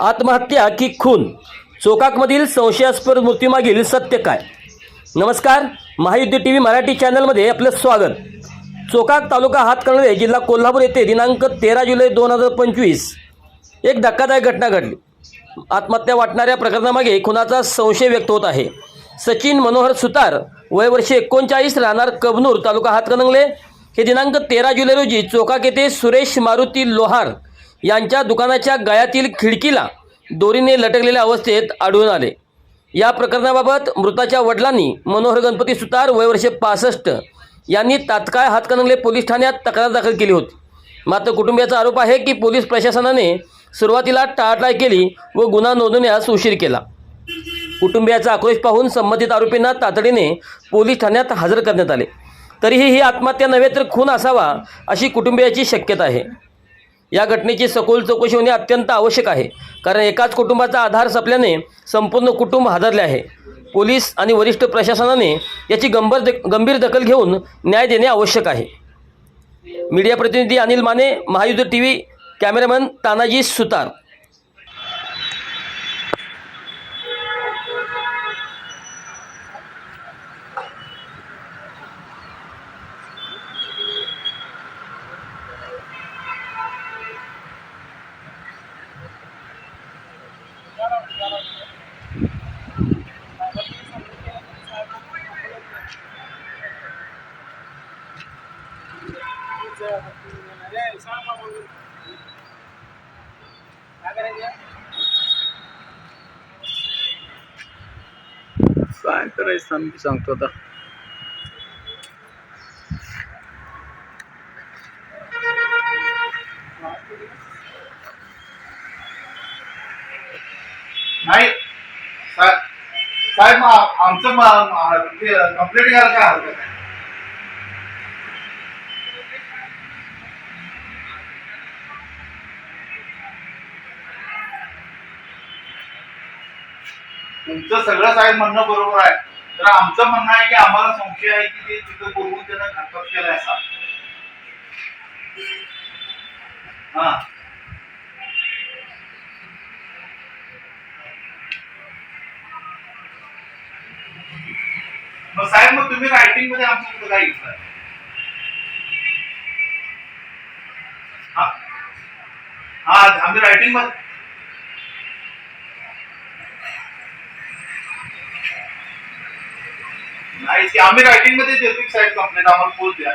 आत्महत्या की खून? चोकाकमधील संशयास्पद मृत्यूमागील सत्य काय? नमस्कार महायुद्ध टी व्ही मराठी चॅनलमध्ये आपलं स्वागत. चोकाक तालुका हातकणंगले जिल्हा कोल्हापूर येथे दिनांक तेरा जुलै दोन हजार पंचवीस एक धक्कादायक घटना घडली. आत्महत्या वाटणाऱ्या प्रकरणामागे खुनाचा संशय व्यक्त होत आहे. सचिन मनोहर सुतार वय वर्षे एकोणचाळीस राहणार कबनूर तालुका हातकणंगले हे दिनांक तेरा जुलै रोजी चोकाक येथे सुरेश मारुती लोहार यांच्या दुकानाच्या गळ्यातील खिडकीला दोरीने लटकलेल्या अवस्थेत आढळून आले. या प्रकरणाबाबत मृताच्या वडिलांनी मनोहर गणपती सुतार वयवर्षे पासष्ट यांनी तात्काळ हातकणंगले पोलीस ठाण्यात तक्रार दाखल केली होती. मात्र कुटुंबियाचा आरोप आहे की पोलीस प्रशासनाने सुरुवातीला टाळाटाळ केली व गुन्हा नोंदवण्यास उशीर केला. कुटुंबियाचा आक्रोश पाहून संबंधित आरोपींना तातडीने पोलीस ठाण्यात हजर करण्यात आले. तरीही ही आत्महत्या नव्हे तर खून असावा अशी कुटुंबियाची शक्यता आहे. या घटनेची सखोल चौकशी होणे अत्यंत आवश्यक आहे. कारण एकाच कुटुंबाचा आधार संपल्याने संपूर्ण कुटुंब हादरले आहे. पोलीस आणि वरिष्ठ प्रशासनाने याची गंभीर द गंभीर दखल घेऊन न्याय देणे आवश्यक आहे. मीडिया प्रतिनिधी अनिल माने महायुद्ध T V cameraman Tanaji Sutar. Saan ito na isang isang tuta? नाही. साहेब आमचं कंप्लेंट घ्यायला काय हरकत नाही तुमचं सगळं साहेब म्हणणं बरोबर आहे. तर आमचं म्हणणं आहे की आम्हाला संशय आहे की ते तिथं बोलवून त्यानं घातपात केलाय असा. हा. मग साहेब मग तुम्ही रायटिंग मध्ये आमच्या काय हा आम्ही रायटिंग मध्ये नाही आम्ही रायटिंग मध्ये देतो साहेब कंप्लेंट आम्हाला द्या।